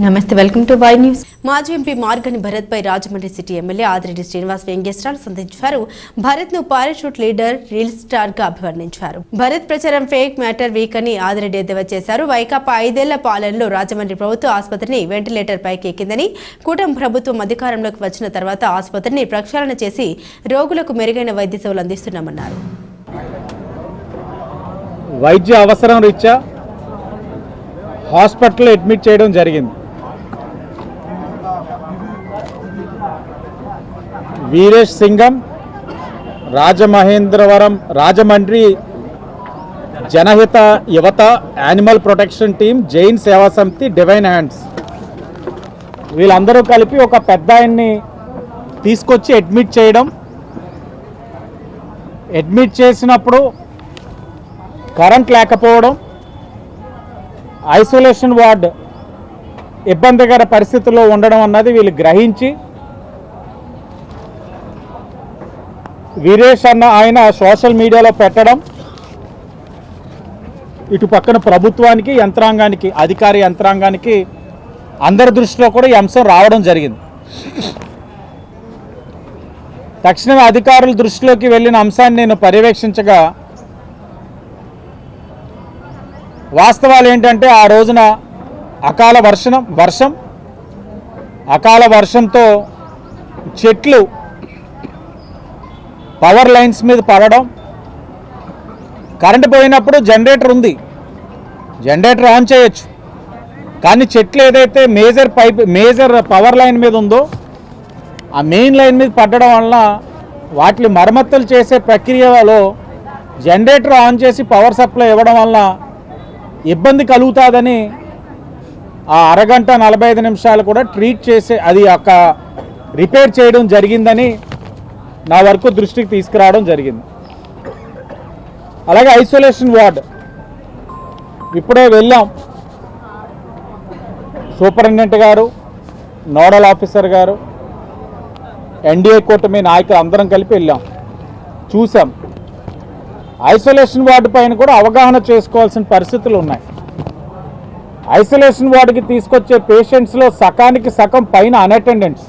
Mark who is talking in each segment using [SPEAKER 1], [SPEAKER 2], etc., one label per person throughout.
[SPEAKER 1] Namaste welcome to Y news. మాజీ MP Margani Bharat పై Rajahmundry city MLA Adireddy Srinivas వ్యంగ్యస్త్రాలు సంధించారు. భరత్ను పారాషూట్ లీడర్ రీల్ స్టార్గా అభివర్ణించారు. భరత్ ప్రచారం ఫేక్ మ్యాటర్ వీక్ అని ఆదిరెడ్డి ఎద్దేవా చేశారు. వైకాపా ఐదేళ్ళ పాలనలో రాజమండ్రి ప్రభుత్వ ఆసుపత్రిని వెంటిలేటర్ పైకి ఎక్కిందని కూటమి ప్రభుత్వం అధికారంలోకి వచ్చిన తర్వాత ఆసుపత్రిని ప్రక్షాళన చేసి రోగులకు మెరుగైన వైద్య సేవలు అందిస్తున్నామన్నారు.
[SPEAKER 2] వైద్య అవసరం రీత్యా హాస్పిటల్లో అడ్మిట్ చేయడం జరిగింది. వీరేష్ సింగం రాజమహేంద్రవరం రాజమండ్రి జనహిత యువత యానిమల్ ప్రొటెక్షన్ టీం జైన్ సేవా సమితి డివైన్ హ్యాండ్స్. వీళ్ళందరూ కలిపి ఒక పెద్ద ఆయన్ని తీసుకొచ్చి అడ్మిట్ చేయడం. అడ్మిట్ చేసినప్పుడు కరెంట్ లేకపోవడం ఐసోలేషన్ వార్డ్ ఇబ్బందికర పరిస్థితుల్లో ఉండడం అన్నది వీళ్ళు గ్రహించి వీరేష్ అన్న ఆయన సోషల్ మీడియాలో పెట్టడం ఇటు పక్కన ప్రభుత్వానికి యంత్రాంగానికి అధికార యంత్రాంగానికి అందరి దృష్టిలో కూడా ఈ అంశం రావడం జరిగింది. తక్షణమే అధికారుల దృష్టిలోకి వెళ్ళిన అంశాన్ని నేను పర్యవేక్షించగా వాస్తవాలు ఏంటంటే ఆ రోజున అకాల వర్షం వర్షం అకాల వర్షంతో చెట్లు పవర్ లైన్స్ మీద పడడం. కరెంటు పోయినప్పుడు జనరేటర్ ఉంది. జనరేటర్ ఆన్ చేయొచ్చు. కానీ చెట్లు ఏదైతే major pipe major power line మీద ఉందో ఆ మెయిన్ లైన్ మీద పట్టడం వలన వాటిని మరమ్మతులు చేసే ప్రక్రియలో జనరేటర్ ఆన్ చేసి పవర్ సప్లై ఇవ్వడం వలన ఇబ్బంది కలుగుతుందని ఆ అరగంట నలభై ఐదు నిమిషాలు కూడా ట్రీట్ చేసే అది ఒక రిపేర్ చేయడం జరిగిందని నా వరకు దృష్టికి తీసుకురావడం జరిగింది. అలాగే ఐసోలేషన్ వార్డ్. ఇప్పుడే వెళ్ళాం. సూపరింటెండెంట్ గారు నోడల్ ఆఫీసర్ గారు ఎన్డీఏ కూటమి నాయకులు అందరం కలిపి వెళ్ళాం. చూసాం. ఐసోలేషన్ వార్డు పైన కూడా అవగాహన చేసుకోవాల్సిన పరిస్థితులు ఉన్నాయి. ఐసోలేషన్ వార్డుకి తీసుకొచ్చే పేషెంట్స్లో సకానికి సగం పైన అన్అటెండెంట్స్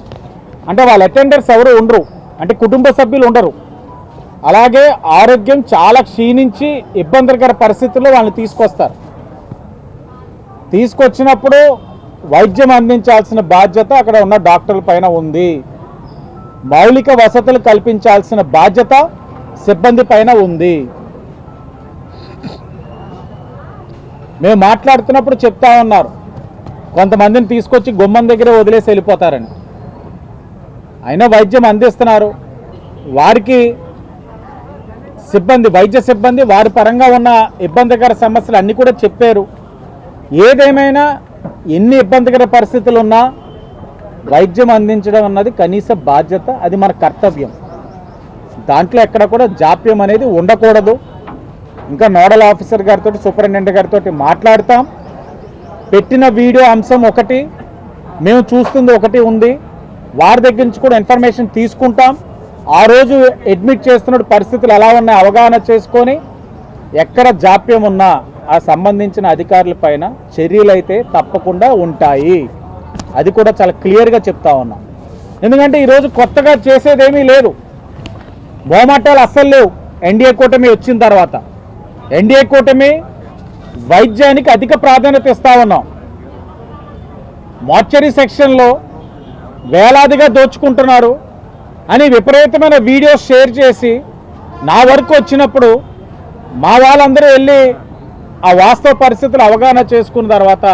[SPEAKER 2] అంటే వాళ్ళ అటెండర్స్ ఎవరు ఉండరు. అంటే కుటుంబ సభ్యులు ఉండరు. అలాగే ఆరోగ్యం చాలా క్షీణించి ఇబ్బందికర పరిస్థితుల్లో వాళ్ళని తీసుకొస్తారు. తీసుకొచ్చినప్పుడు వైద్యం అందించాల్సిన బాధ్యత అక్కడ ఉన్న డాక్టర్ల పైన ఉంది. మౌలిక వసతులు కల్పించాల్సిన బాధ్యత సిబ్బంది పైన ఉంది. మేము మాట్లాడుతున్నప్పుడు చెప్తా ఉన్నారు. కొంతమందిని తీసుకొచ్చి గుమ్మం దగ్గర వదిలేసి వెళ్ళిపోతారని. అయినా వైద్యం అందిస్తున్నారు. వారికి సిబ్బంది వైద్య సిబ్బంది వారి పరంగా ఉన్న ఇబ్బందికర సమస్యలు అన్నీ కూడా చెప్పారు. ఏదేమైనా ఎన్ని ఇబ్బందికర పరిస్థితులు ఉన్నా వైద్యం అందించడం అన్నది కనీస బాధ్యత అది మన కర్తవ్యం. దాంట్లో ఎక్కడ కూడా జాప్యం అనేది ఉండకూడదు. ఇంకా నోడల్ ఆఫీసర్ గారితో సూపరింటెండెంట్ గారితో మాట్లాడతాం. పెట్టిన వీడియో అంశం ఒకటి మేము చూస్తుంది ఒకటి ఉంది. వారి దగ్గర నుంచి కూడా ఇన్ఫర్మేషన్ తీసుకుంటాం. ఆ రోజు అడ్మిట్ చేస్తున్న పరిస్థితులు ఎలా ఉన్నాయి అవగాహన చేసుకొని ఎక్కడ జాప్యం ఉన్నా ఆ సంబంధించిన అధికారుల పైన చర్యలు అయితే తప్పకుండా ఉంటాయి. అది కూడా చాలా క్లియర్గా చెప్తా ఉన్నాం. ఎందుకంటే ఈరోజు కొత్తగా చేసేదేమీ లేదు. మోమాటాలు అస్సలు లేవు. ఎన్డీఏ కూటమి వచ్చిన తర్వాత. ఎన్డీఏ కూటమి వైద్యానికి అధిక ప్రాధాన్యత ఇస్తా ఉన్నాం. మార్చరీ సెక్షన్లో వేలాదిగా దోచుకుంటున్నారు అని విపరీతమైన వీడియో షేర్ చేసి నా వరకు వచ్చినప్పుడు మా వాళ్ళందరూ వెళ్ళి ఆ వాస్తవ పరిస్థితులు అవగాహన చేసుకున్న తర్వాత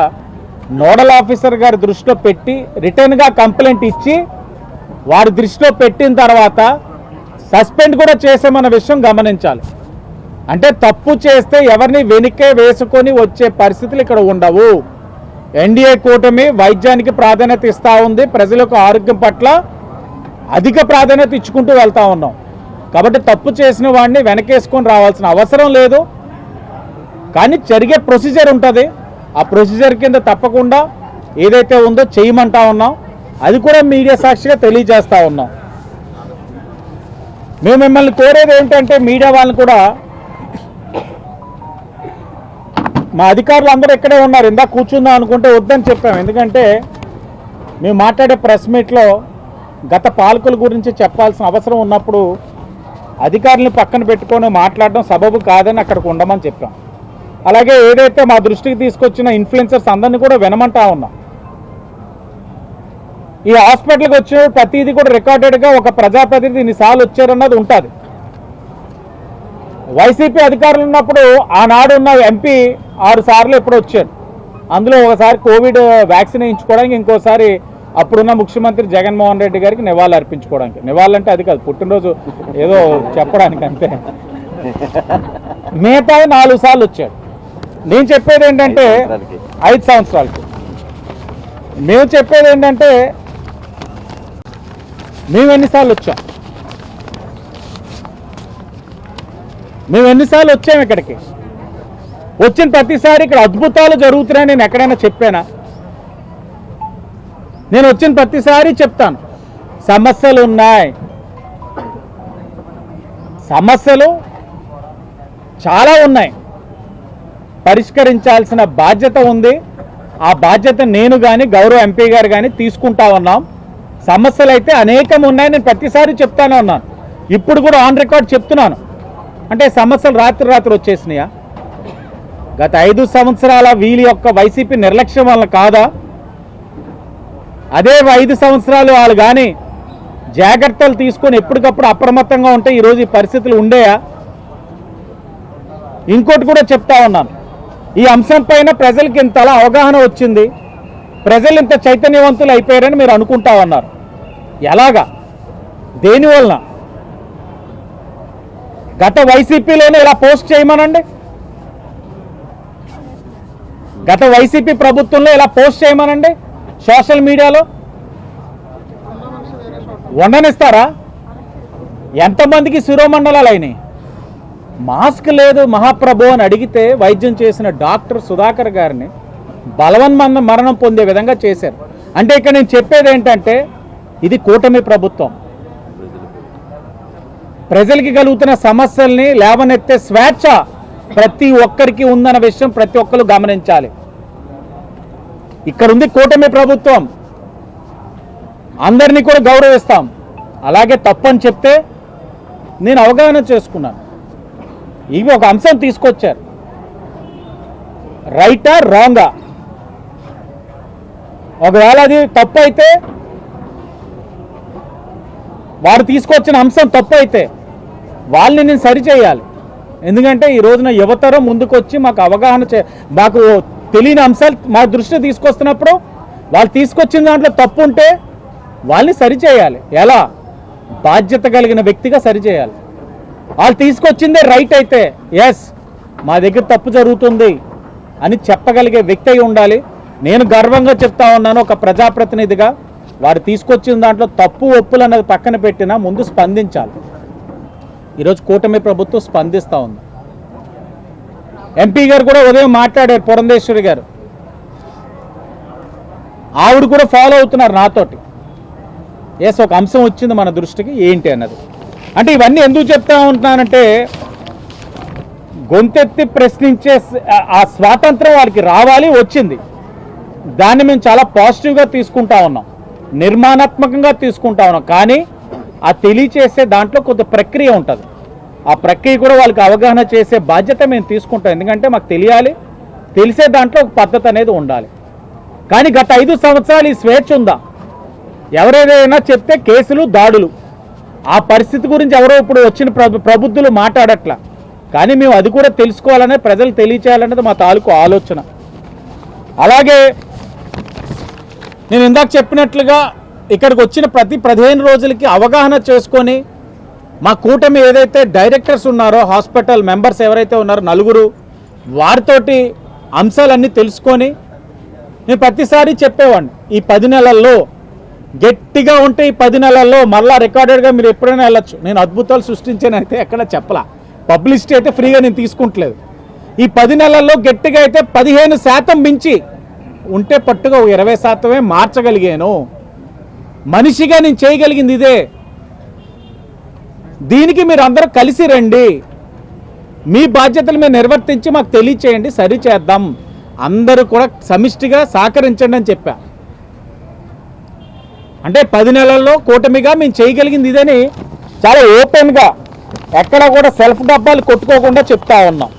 [SPEAKER 2] నోడల్ ఆఫీసర్ గారి దృష్టిలో పెట్టి రిటర్న్గా కంప్లైంట్ ఇచ్చి వారి దృష్టిలో పెట్టిన తర్వాత సస్పెండ్ కూడా చేసామన్న విషయం గమనించాలి. అంటే తప్పు చేస్తే ఎవరిని వెనుకే వేసుకొని వచ్చే పరిస్థితులు ఇక్కడ ఉండవు. ఎన్డీఏ కూటమి వైద్యానికి ప్రాధాన్యత ఇస్తూ ఉంది. ప్రజలకు ఆరోగ్యం పట్ల అధిక ప్రాధాన్యత ఇచ్చుకుంటూ వెళ్తూ ఉన్నాం. కాబట్టి తప్పు చేసిన వాడిని వెనకేసుకొని రావాల్సిన అవసరం లేదు. కానీ జరిగే ప్రొసీజర్ ఉంటుంది. ఆ ప్రొసీజర్ కింద తప్పకుండా ఏదైతే ఉందో చేయమంటా ఉన్నాం. అది కూడా మీడియా సాక్షిగా తెలియజేస్తూ ఉన్నాం. మేము మిమ్మల్ని కోరేది ఏంటంటే మీడియా వాళ్ళని కూడా మా అధికారులు అందరూ ఇక్కడే ఉన్నారు. ఇందా కూర్చుందాం అనుకుంటే వద్దని చెప్పాం. ఎందుకంటే మేము మాట్లాడే ప్రెస్ మీట్లో గత పాలకుల గురించి చెప్పాల్సిన అవసరం ఉన్నప్పుడు అధికారులను పక్కన పెట్టుకొని మాట్లాడడం సబబు కాదని అక్కడికి ఉండమని చెప్పాం. అలాగే ఏదైతే మా దృష్టికి తీసుకొచ్చిన ఇన్ఫ్లుయెన్సర్స్ అందరినీ కూడా వినమంటా ఉన్నాం. ఈ హాస్పిటల్కి వచ్చిన ప్రతిదీ కూడా రికార్డెడ్గా ఒక ప్రజాప్రతినిధి ఇన్నిసార్లు వచ్చారన్నది ఉంటుంది. వైసీపీ అధికారులు ఉన్నప్పుడు ఆనాడు ఉన్న ఎంపీ ఆరు సార్లు ఎప్పుడు వచ్చారు. అందులో ఒకసారి కోవిడ్ వ్యాక్సిన్ వేయించుకోవడానికి ఇంకోసారి అప్పుడున్న ముఖ్యమంత్రి జగన్మోహన్ రెడ్డి గారికి నివాళులు అర్పించుకోవడానికి. నివాళులంటే అది కాదు పుట్టినరోజు ఏదో చెప్పడానికి అంతే. మిగతా నాలుగు సార్లు వచ్చాడు నేను చెప్పేది ఏంటంటే ఐదు సంవత్సరాలకి. మేము చెప్పేది ఏంటంటే మేము ఎన్నిసార్లు వచ్చాం? మేము ఎన్నిసార్లు వచ్చాము ఇక్కడికి? వచ్చిన ప్రతిసారి ఇక్కడ అద్భుతాలు జరుగుతున్నాయని నేను ఎక్కడైనా చెప్పానా? నేను వచ్చిన ప్రతిసారి చెప్తాను. సమస్యలు ఉన్నాయి. సమస్యలు చాలా ఉన్నాయి. పరిష్కరించాల్సిన బాధ్యత ఉంది. ఆ బాధ్యత నేను కానీ గౌరవ ఎంపీ గారు కానీ తీసుకుంటా ఉన్నాం. సమస్యలు అయితే అనేకం ఉన్నాయి. నేను ప్రతిసారి చెప్తానే ఉన్నాను. ఇప్పుడు కూడా ఆన్ రికార్డ్ చెప్తున్నాను. అంటే సమస్యలు రాత్రి రాత్రి వచ్చేసినాయా? గత ఐదు సంవత్సరాల వీళ్ళ యొక్క వైసీపీ నిర్లక్ష్యం వల్ల కాదా? అదే ఐదు సంవత్సరాలు వాళ్ళు కానీ జాగ్రత్తలు తీసుకొని ఎప్పటికప్పుడు అప్రమత్తంగా ఉంటే ఈరోజు ఈ పరిస్థితులు ఉండేయా? ఇంకోటి కూడా చెప్తా ఉన్నాను. ఈ అంశం పైన ప్రజలకి ఇంతలా అవగాహన వచ్చింది. ప్రజలు ఇంత చైతన్యవంతులు అయిపోయారని మీరు అనుకుంటా ఉన్నారు. ఎలాగా? దేనివలన గత వైసీపీలోనే ఇలా పోస్ట్ చేయమనండి. గత వైసీపీ ప్రభుత్వంలో ఇలా పోస్ట్ చేయమనండి. సోషల్ మీడియాలో. ఉండనిస్తారా ఎంతమందికి శిరోమండలాలు అయినాయి? మాస్క్ లేదు మహాప్రభు అని అడిగితే వైద్యం చేసిన డాక్టర్ సుధాకర్ గారిని బలవన్మంద మరణం పొందే విధంగా చేశారు. అంటే ఇక్కడ నేను చెప్పేది ఏంటంటే ఇది కూటమి ప్రభుత్వం. ప్రజలకి కలుగుతున్న సమస్యల్ని లేవనెత్తే స్వేచ్ఛ ప్రతి ఒక్కరికి ఉందన్న విషయం ప్రతి ఒక్కరు గమనించాలి. ఇక్కడ ఉంది కూటమి ప్రభుత్వం. అందరినీ కూడా గౌరవిస్తాం. అలాగే తప్పని చెప్తే నేను అవగాహన చేసుకున్నాను. ఇవి ఒక అంశం తీసుకొచ్చారు. రైటా రాంగా ఒకవేళ అది తప్పు అయితే వారు తీసుకొచ్చిన అంశం తప్పు అయితే వాళ్ళని నేను సరిచేయాలి ఎందుకంటే ఈ రోజున యువతరం ముందుకొచ్చి మాకు అవగాహన చే మాకు తెలియని అంశాలు మా దృష్టి తీసుకొస్తున్నప్పుడు వాళ్ళు తీసుకొచ్చిన దాంట్లో తప్పు ఉంటే వాళ్ళని సరిచేయాలి ఎలా? బాధ్యత కలిగిన వ్యక్తిగా సరిచేయాలి వాళ్ళు తీసుకొచ్చిందే రైట్ అయితే ఎస్ మా దగ్గర తప్పు జరుగుతుంది అని చెప్పగలిగే వ్యక్తి అయి ఉండాలి. నేను గర్వంగా చెప్తా ఉన్నాను ఒక ప్రజాప్రతినిధిగా వారు తీసుకొచ్చిన దాంట్లో తప్పు ఒప్పులు అన్నది పక్కన పెట్టినా ముందు స్పందించాలి. ఈరోజు కూటమి ప్రభుత్వం స్పందిస్తూ ఉంది. ఎంపీ గారు కూడా ఉదయం మాట్లాడారు పురంధేశ్వరి గారు. ఆవిడ కూడా ఫాలో అవుతున్నారు నాతోటి. ఎస్ ఒక అంశం వచ్చింది మన దృష్టికి ఏంటి అన్నది. అంటే ఇవన్నీ ఎందుకు చెప్తా ఉంటున్నానంటే గొంతెత్తి ప్రశ్నించే ఆ- ఆ స్వాతంత్రం వారికి రావాలి వచ్చింది. దాన్ని మేము చాలా పాజిటివ్గా తీసుకుంటా ఉన్నాం. నిర్మాణాత్మకంగా తీసుకుంటా ఉన్నాం. కానీ ఆ తెలియచేసే దాంట్లో కొంత ప్రక్రియ ఉంటుంది. ఆ ప్రక్రియ కూడా వాళ్ళకి అవగాహన చేసే బాధ్యత మేము తీసుకుంటాం. ఎందుకంటే మాకు తెలియాలి తెలిసే దాంట్లో ఒక పద్ధతి అనేది ఉండాలి. కానీ గత ఐదు సంవత్సరాలు ఈ స్వేచ్ఛ ఉందా? ఎవరేదైనా చెప్తే కేసులు దాడులు. ఆ పరిస్థితి గురించి ఎవరో ఇప్పుడు వచ్చిన ప్రబుద్ధులు మాట్లాడట్లా. కానీ మేము అది కూడా తెలుసుకోవాలనే ప్రజలు తెలియచేయాలనేది మా తాలూకు ఆలోచన. అలాగే నేను ఇందాక చెప్పినట్లుగా ఇక్కడికి వచ్చిన ప్రతి పదిహేను రోజులకి అవగాహన చేసుకొని మా కూటమి ఏదైతే డైరెక్టర్స్ ఉన్నారో హాస్పిటల్ మెంబర్స్ ఎవరైతే ఉన్నారో నలుగురు వారితోటి అంశాలన్నీ తెలుసుకొని నేను ప్రతిసారి చెప్పేవాడిని ఈ పది నెలల్లో గట్టిగా ఉంటే ఈ పది నెలల్లో మళ్ళా రికార్డెడ్గా మీరు ఎప్పుడైనా వెళ్ళొచ్చు. నేను అద్భుతాలు సృష్టించాను అయితే ఎక్కడ చెప్పలా. పబ్లిసిటీ అయితే ఫ్రీగా నేను తీసుకుంటలేదు. ఈ పది నెలల్లో గట్టిగా అయితే పదిహేను శాతం మించి ఉంటే పట్టుగా ఇరవై శాతమే మార్చగలిగాను. మనిషిగా నేను చేయగలిగింది ఇదే. దీనికి మీరు అందరూ కలిసి రండి. మీ బాధ్యతలు మేము నిర్వర్తించి మాకు తెలియచేయండి సరి చేద్దాం. అందరూ కూడా సమిష్టిగా సహకరించండి అని చెప్పా. అంటే పది నెలల్లో కూటమిగా మేము చేయగలిగింది ఇదని చాలా ఓపెన్గా ఎక్కడ కూడా సెల్ఫ్ డబ్బాలు కొట్టుకోకుండా చెప్తా ఉన్నాం.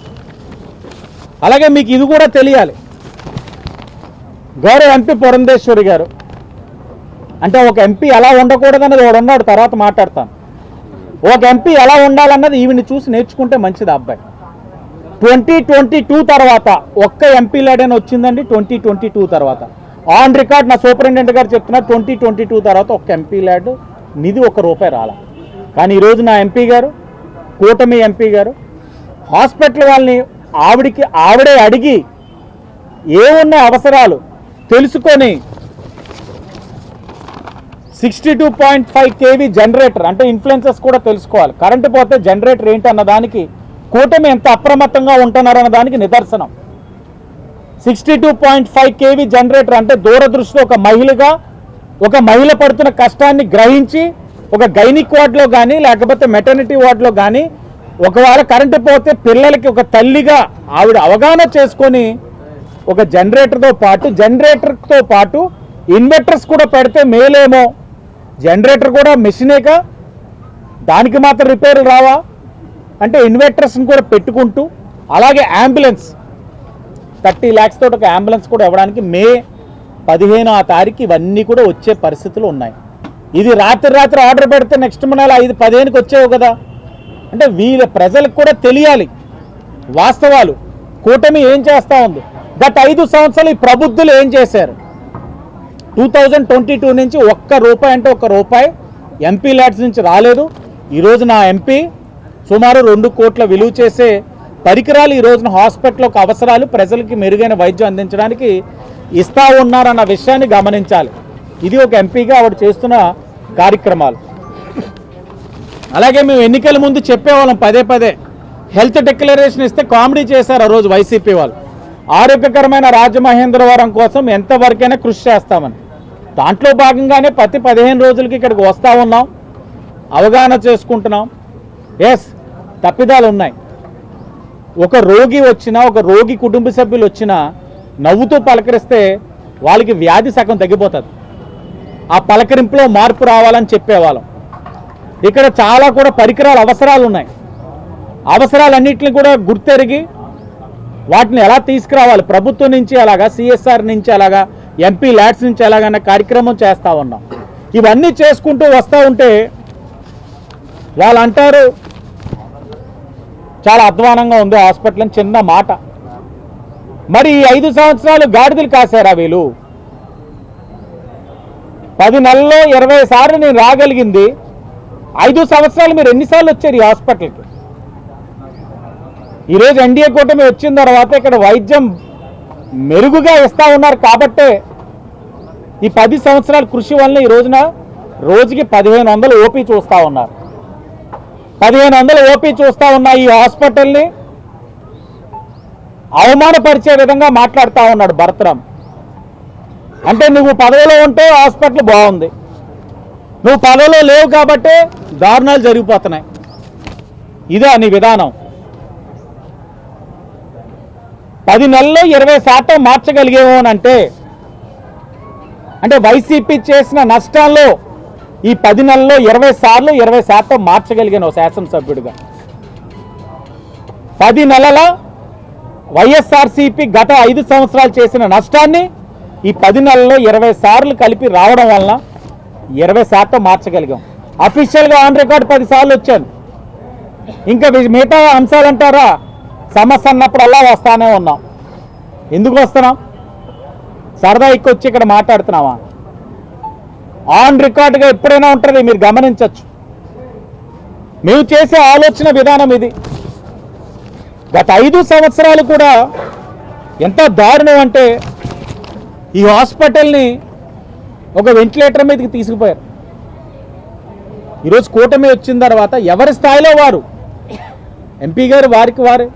[SPEAKER 2] అలాగే మీకు ఇది కూడా తెలియాలి. గౌరవ ఎంపీ పురంధేశ్వరి గారు అంటే ఒక ఎంపీ ఎలా ఉండకూడదన్నది వాడు ఉన్నాడు తర్వాత మాట్లాడతాను. ఒక ఎంపీ ఎలా ఉండాలన్నది ఈవిని చూసి నేర్చుకుంటే మంచిది అబ్బాయి. ట్వంటీ ట్వంటీ టూ తర్వాత ఒక్క ఎంపీ ల్యాడని వచ్చిందండి ట్వంటీ ట్వంటీ టూ తర్వాత. ఆన్ రికార్డ్ నా సూపరింటెండెంట్ గారు చెప్తున్నారు ట్వంటీ ట్వంటీ టూ తర్వాత ఒక్క ఎంపీ ల్యాడ్ నిధి ఒక రూపాయి రాల. కానీ ఈరోజు నా ఎంపీ గారు కూటమి ఎంపీ గారు హాస్పిటల్ వాళ్ళని ఆవిడికి ఆవిడే అడిగి ఏమున్న అవసరాలు తెలుసుకొని sixty two point five KV generator అంటే ఇన్ఫ్లుయెన్సెస్ కూడా తెలుసుకోవాలి. కరెంటు పోతే జనరేటర్ ఏంటి అన్న దానికి కూటమి ఎంత అప్రమత్తంగా ఉంటున్నారన్న దానికి నిదర్శనం. Sixty two point five KV generator అంటే దూరదృష్టితో ఒక మహిళగా ఒక మహిళ పడుతున్న కష్టాన్ని గ్రహించి ఒక గైనిక్ వార్డులో కానీ లేకపోతే మెటర్నిటీ వార్డులో కానీ ఒకవేళ కరెంటు పోతే పిల్లలకి ఒక తల్లిగా ఆవిడ అవగాహన చేసుకొని ఒక జనరేటర్తో పాటు జనరేటర్తో పాటు ఇన్వర్టర్స్ కూడా పెడితే మేలేమో జనరేటర్ కూడా మెషినేక దానికి మాత్రం రిపేర్లు రావా. అంటే ఇన్వర్టర్స్ని కూడా పెట్టుకుంటూ అలాగే అంబులెన్స్. థర్టీ ల్యాక్స్ తోటి ఒక అంబులెన్స్ కూడా ఇవ్వడానికి మే పదిహేను ఆ తారీఖు ఇవన్నీ కూడా వచ్చే పరిస్థితులు ఉన్నాయి. ఇది రాత్రి రాత్రి ఆర్డర్ పెడితే నెక్స్ట్ నెల ఐదు పదిహేనుకి వచ్చేవు కదా. అంటే వీళ్ళ ప్రజలకు కూడా తెలియాలి. వాస్తవాలు. కూటమి ఏం చేస్తూ ఉంది? గత ఐదు సంవత్సరాలు ఈ ప్రబుద్ధులు ఏం చేశారు? టూ థౌజండ్ ట్వంటీ టూ నుంచి ఒక్క రూపాయి అంటే ఒక్క రూపాయి ఎంపీ ల్యాడ్స్ నుంచి రాలేదు. ఈరోజు నా ఎంపీ సుమారు రెండు కోట్ల విలువ చేసే పరికరాలు ఈ రోజున హాస్పిటల్కి అవసరాలు ప్రజలకి మెరుగైన వైద్యం అందించడానికి ఇస్తా ఉన్నారన్న విషయాన్ని గమనించాలి. ఇది ఒక ఎంపీగా ఆవిడ చేస్తున్న కార్యక్రమాలు. అలాగే మేము ఎన్నికల ముందు చెప్పేవాళ్ళం పదే పదే. హెల్త్ డిక్లరేషన్ ఇస్తే కామెడీ చేశారు ఆ రోజు వైసీపీ వాళ్ళు. ఆరోగ్యకరమైన రాజమహేంద్రవరం కోసం ఎంతవరకైనా కృషి చేస్తామని. దాంట్లో భాగంగానే ప్రతి పదిహేను రోజులకి ఇక్కడికి వస్తూ ఉన్నాం. అవగాహన చేసుకుంటున్నాం. ఎస్ తప్పిదాలు ఉన్నాయి. ఒక రోగి వచ్చినా ఒక రోగి కుటుంబ సభ్యులు వచ్చినా నవ్వుతూ పలకరిస్తే వాళ్ళకి వ్యాధి సగం తగ్గిపోతుంది. ఆ పలకరింపులో మార్పు రావాలని చెప్పేవాళ్ళం. ఇక్కడ చాలా కూడా పరికరాలు అవసరాలు ఉన్నాయి. అవసరాలన్నింటినీ కూడా గుర్తెరిగి వాటిని ఎలా తీసుకురావాలి? ప్రభుత్వం నుంచి అలాగా సిఎస్ఆర్ నుంచి అలాగా ఎంపీ ల్యాడ్స్ నుంచి ఎలాగైనా కార్యక్రమం చేస్తూ ఉన్నాం. ఇవన్నీ చేసుకుంటూ వస్తూ ఉంటే వాళ్ళు అంటారు చాలా అధ్వానంగా ఉంది హాస్పిటల్ అని చిన్న మాట. మరి ఈ ఐదు సంవత్సరాలు గాడిదలు కాశారా వీళ్ళు? పది నెలల్లో ఇరవై సార్లు నేను రాగలిగింది ఐదు సంవత్సరాలు మీరు ఎన్నిసార్లు వచ్చారు ఈ హాస్పిటల్కి? ఈరోజు ఎన్డీఏ కూటమి వచ్చిన తర్వాత ఇక్కడ వైద్యం మెరుగుగా ఇస్తూ ఉన్నారు కాబట్టే ఈ పది సంవత్సరాల కృషి వల్ల ఈ రోజున రోజుకి పదిహేను వందలు ఓపీ చూస్తూ ఉన్నారు. పదిహేను వందలు ఓపీ చూస్తూ ఉన్న ఈ హాస్పిటల్ని అవమానపరిచే విధంగా మాట్లాడుతూ ఉన్నాడు భరతరామ్. అంటే నువ్వు పదవిలో ఉంటే హాస్పిటల్ బాగుంది. నువ్వు పదవిలో లేవు కాబట్టి దారుణాలు జరిగిపోతున్నాయి. ఇదే నీ విధానం. పది నెలల్లో ఇరవై శాతం మార్చగలిగేమో అని అంటే అంటే వైసీపీ చేసిన నష్టాల్లో ఈ పది నెలల్లో ఇరవై సార్లు ఇరవై శాతం మార్చగలిగాను ఓ శాసనసభ్యుడిగా. పది నెలల వైఎస్ఆర్సీపీ గత ఐదు సంవత్సరాలు చేసిన నష్టాన్ని ఈ పది నెలల్లో ఇరవై సార్లు కలిపి రావడం వలన ఇరవై శాతం మార్చగలిగాం. అఫీషియల్గా ఆన్ రికార్డ్ పది సార్లు వచ్చాను. ఇంకా మిగతా అంశాలు అంటారా? సమస్య అన్నప్పుడల్లా వస్తానే ఉన్నాం. ఎందుకు వస్తున్నాం? సరదా ఎక్కువ వచ్చి ఇక్కడ మాట్లాడుతున్నావా? ఆన్ రికార్డుగా ఎప్పుడైనా ఉంటుంది మీరు గమనించవచ్చు మేము చేసే ఆలోచన విధానం ఇది. గత ఐదు సంవత్సరాలు కూడా ఎంత దారుణం అంటే ఈ హాస్పిటల్ని ఒక వెంటిలేటర్ మీదకి తీసుకుపోయారు. ఈరోజు కూటమి వచ్చిన తర్వాత ఎవరి స్థాయిలో వారు? ఎంపీ గారు వారికి వారే.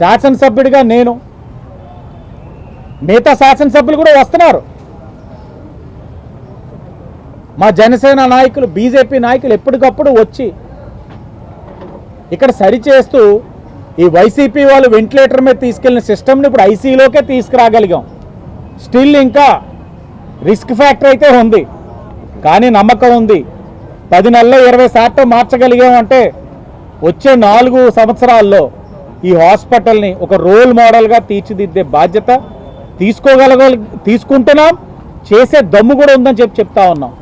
[SPEAKER 2] శాసనసభ్యుడిగా నేను మిగతా శాసనసభ్యులు కూడా వస్తున్నారు. మా జనసేన నాయకులు బీజేపీ నాయకులు ఎప్పటికప్పుడు వచ్చి ఇక్కడ సరిచేస్తూ ఈ వైసీపీ వాళ్ళు వెంటిలేటర్ మీద తీసుకెళ్ళిన సిస్టమ్ని ఇప్పుడు ఐసీలోకే తీసుకురాగలిగాం. స్టిల్ ఇంకా రిస్క్ ఫ్యాక్టర్ అయితే ఉంది. కానీ నమ్మకం ఉంది. పది నెలలో ఇరవై శాతం మార్చగలిగామంటే వచ్చే నాలుగు సంవత్సరాల్లో ఈ హాస్పిటల్ని ఒక రోల్ మోడల్గా తీర్చిదిద్దే బాధ్యత తీసుకోగలగ తీసుకుంటున్నాం. చేసే దమ్ము కూడా ఉందని చెప్పి చెప్తా ఉన్నాం.